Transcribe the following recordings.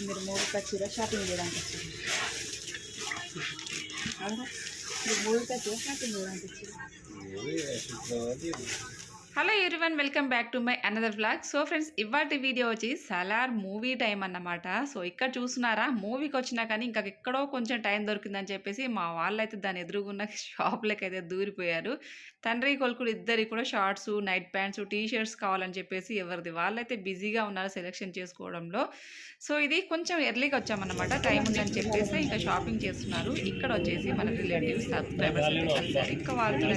మీరు మూడు వచ్చిరా షాపింగ్ చేయడానికి వచ్చారు. అవునా? మీరు మూడు వచ్చిరా షాపింగ్ చేయడానికి వచ్చారు. Hello everyone welcome back to my another blog so friends ఇవాటి వీడియో వచ్చి సలార్ మూవీ టైం అన్నమాట. సో ఇక్కడ చూస్తున్నారా? మూవీకి వచ్చినా కానీ ఇంకా ఎక్కడో కొంచెం టైం దొరికిందని చెప్పేసి మా వాళ్ళైతే దాని ఎదురుగున్న షాప్లకి అయితే దూరిపోయారు. తండ్రి కొడుకులు ఇద్దరికి కూడా shorts night pants T shirts కావాలని చెప్పేసి ఎవరిది? వాళ్ళైతే బిజీగా ఉన్నారు సెలెక్షన్ చేసుకోవడంలో. సో ఇది కొంచెం ఎర్లీగా వచ్చామన్నమాట. టైం ఉందని చెప్పేసి ఇంకా షాపింగ్ చేస్తున్నారు. ఇక్కడ వచ్చేసి మన రిలేటివ్స్ సబ్స్క్రైబర్స్ ఇంకా వాళ్ళతో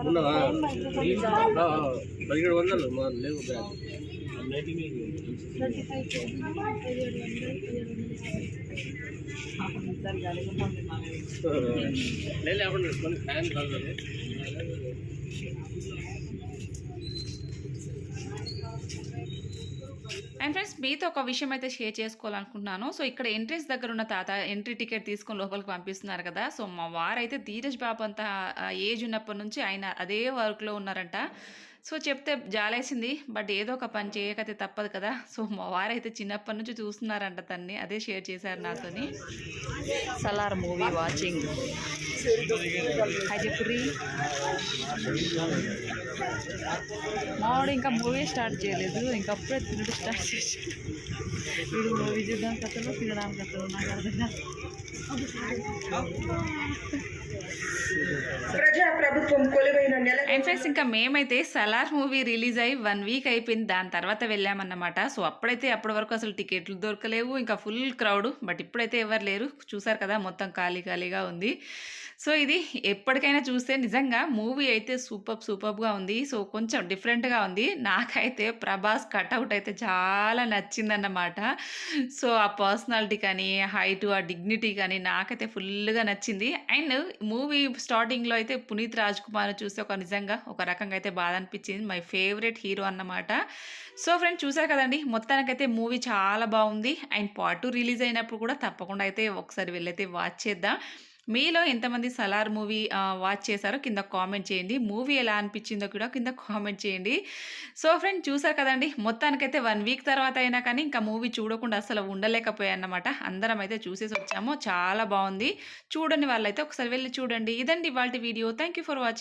ఉన్నదా పదిహేడు వందలు మా లేవు బ్యాగ్ అండ్ ఫ్రెండ్స్ మీతో ఒక విషయం అయితే షేర్ చేసుకోవాలనుకుంటున్నాను. సో ఇక్కడ ఎంట్రీస్ దగ్గర ఉన్న తాత ఎంట్రీ టికెట్ తీసుకొని లోపలికి పంపిస్తున్నారు కదా. సో మా వారైతే ధీరజ్ బాబు అంతా ఏజ్ ఉన్నప్పటి నుంచి ఆయన అదే వర్క్లో ఉన్నారంట. సో చెప్తే జాలేసింది. బట్ ఏదో ఒక పని చేయకతే తప్పదు కదా. సో మా వారైతే చిన్నప్పటి నుంచి చూస్తున్నారంట తన్ని. అదే షేర్ చేశారు నాతోని. Salaar movie watching. హైజపురి మావాడు ఇంకా మూవీ స్టార్ట్ చేయలేదు. ఇంకా అప్పుడే తినడం స్టార్ట్ చేశాడు. వీడు మూవీ చూద్దాం కథలో తినడానికి కథలో నాకు అర్థం కాదు. ప్రజాప్రభుత్వం కొలువైన నెల ఫ్రెండ్స్ ఇంకా మేమైతే సలార్ మూవీ రిలీజ్ అయ్యి వన్ వీక్ అయిపోయింది. దాని తర్వాత వెళ్ళామన్నమాట. సో అప్పుడైతే అప్పటి వరకు అసలు టికెట్లు దొరకలేవు. ఇంకా ఫుల్ క్రౌడ్ బట్ ఇప్పుడైతే ఎవరు లేరు. చూసారు కదా మొత్తం ఖాళీ ఖాళీగా ఉంది. సో ఇది ఎప్పటికైనా చూస్తే నిజంగా మూవీ అయితే సూపర్ సూపర్గా ఉంది. సో కొంచెం డిఫరెంట్గా ఉంది. నాకైతే ప్రభాస్ కట్అవుట్ అయితే చాలా నచ్చిందన్నమాట. సో ఆ పర్సనాలిటీ కానీ హైట్ ఆ డిగ్నిటీ కానీ నాకైతే ఫుల్గా నచ్చింది. అండ్ మూవీ స్టార్టింగ్లో అయితే పునీత్ రాజ్ కుమార్ చూస్తే ఒక నిజంగా ఒక రకంగా అయితే బాధ అనిపించింది మై ఫేవరెట్ హీరో అన్నమాట. సో ఫ్రెండ్స్ చూసారు కదండి మొత్తానికైతే మూవీ చాలా బాగుంది. అండ్ పార్ట్ టూ రిలీజ్ అయినప్పుడు కూడా తప్పకుండా అయితే ఒకసారి వెళ్ళైతే వాచ్ చేద్దాం. మీలో ఎంతమంది సలార్ మూవీ వాచ్ చేశారో కింద కామెంట్ చేయండి. మూవీ ఎలా అనిపించిందో కూడా కింద కామెంట్ చేయండి. సో ఫ్రెండ్ చూసారు కదండి? మొత్తానికైతే వన్ వీక్ తర్వాత అయినా కానీ ఇంకా మూవీ చూడకుండా అసలు ఉండలేకపోయాన్నమాట అందరం అయితే చూసేసి వచ్చాము. చాలా బాగుంది. చూడని వాళ్ళైతే ఒకసారి వెళ్ళి చూడండి. ఇదండి వాళ్ళ video. Thank you for watching